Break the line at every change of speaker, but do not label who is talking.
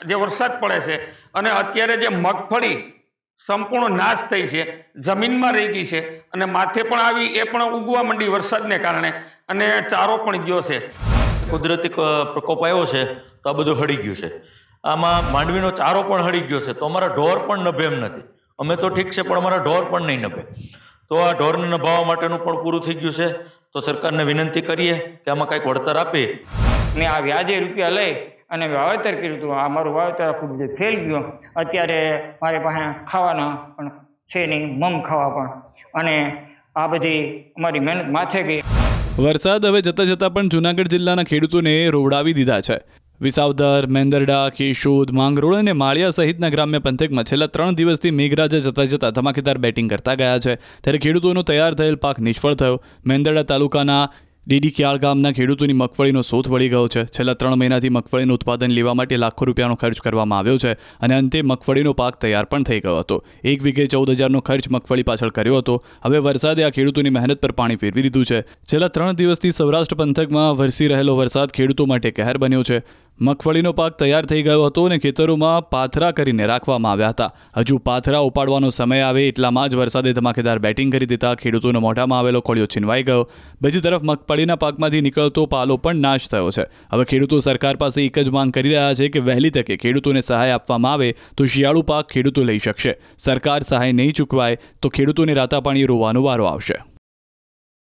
જે વરસાદ પડે છે. અને અત્યારે જે મગફળી સંપૂર્ણ નાશ થઈ છે જમીનમાં રહી ગઈ છે અને માથે પણ આવી એ પણ ઉગવા માંડી વરસાદને કારણે અને ચારો પણ ગયો છે.
કુદરતી પ્રકોપ આવ્યો છે તો આ બધું હળી ગયું છે. આમાં માંડવીનો ચારો પણ હળી ગયો છે તો અમારા ઢોર પણ નભે એમ નથી. અમે તો ઠીક છે પણ અમારા ઢોર પણ નહીં નભે. તો આ ઢોરને નભાવવા માટેનું પણ પૂરું થઈ ગયું છે. તો સરકારને વિનંતી કરીએ કે આમાં કાંઈક વળતર આપે.
ને આ વ્યાજે રૂપિયા લઈ અને વાવેતર કર્યું હતું. આ મારું વાવેતર આખું બધું ફેલ ગયું. અત્યારે મારી પાસે ખાવાના પણ છે નહીં, મમ ખાવા પણ. અને આ બધી અમારી મહેનત માથે ગઈ
વરસાદ હવે જતાં જતાં પણ જૂનાગઢ જિલ્લાના ખેડૂતોને રોવડાવી દીધા છે. વિસાવદર, મેંદરડા, કેશોદ, માંગરોળ અને માળિયા સહિતના ગ્રામ્ય પંથકમાં છેલ્લા ત્રણ દિવસથી મેઘરાજા જતાં જતાં ધમાકેદાર બેટિંગ કરતા ગયા છે. ત્યારે ખેડૂતોનો તૈયાર થયેલ પાક નિષ્ફળ થયો. મેંદરડા તાલુકાના ડીડી ક્યાળ ગામના ખેડૂતોની મગફળીનો શોધ વળી ગયો છે. છેલ્લા ત્રણ મહિનાથી મગફળીનું ઉત્પાદન લેવા માટે લાખો રૂપિયાનો ખર્ચ કરવામાં આવ્યો છે અને અંતે મગફળીનો પાક તૈયાર પણ થઈ ગયો હતો. એક વીઘે ચૌદ હજારનો ખર્ચ મગફળી પાછળ કર્યો હતો. હવે વરસાદે આ ખેડૂતોની મહેનત પર પાણી ફેરવી દીધું છે. છેલ્લા ત્રણ દિવસથી સૌરાષ્ટ્ર પંથકમાં વરસી રહેલો વરસાદ ખેડૂતો માટે કહેર બન્યો છે. મગફળીનો પાક તૈયાર થઈ ગયો હતો અને ખેતરોમાં પાથરા કરીને રાખવામાં આવ્યા હતા. હજુ પાથરા ઉપાડવાનો સમય આવે એટલામાં જ વરસાદે ધમાકેદાર બેટિંગ કરી દેતા ખેડૂતોનો મોઢામાં આવેલો કોળિયો છીનવાઈ ગયો. બીજી તરફ મગફળીના પાકમાંથી નીકળતો પાલો પણ નાશ થયો છે. હવે ખેડૂતો સરકાર પાસે એક જ માંગ કરી રહ્યા છે કે વહેલી તકે ખેડૂતોને સહાય આપવામાં આવે તો શિયાળુ પાક ખેડૂતો લઈ શકશે. સરકાર સહાય નહીં ચૂકવાય તો ખેડૂતોને રાતા પાણી રોવાનો વારો આવશે.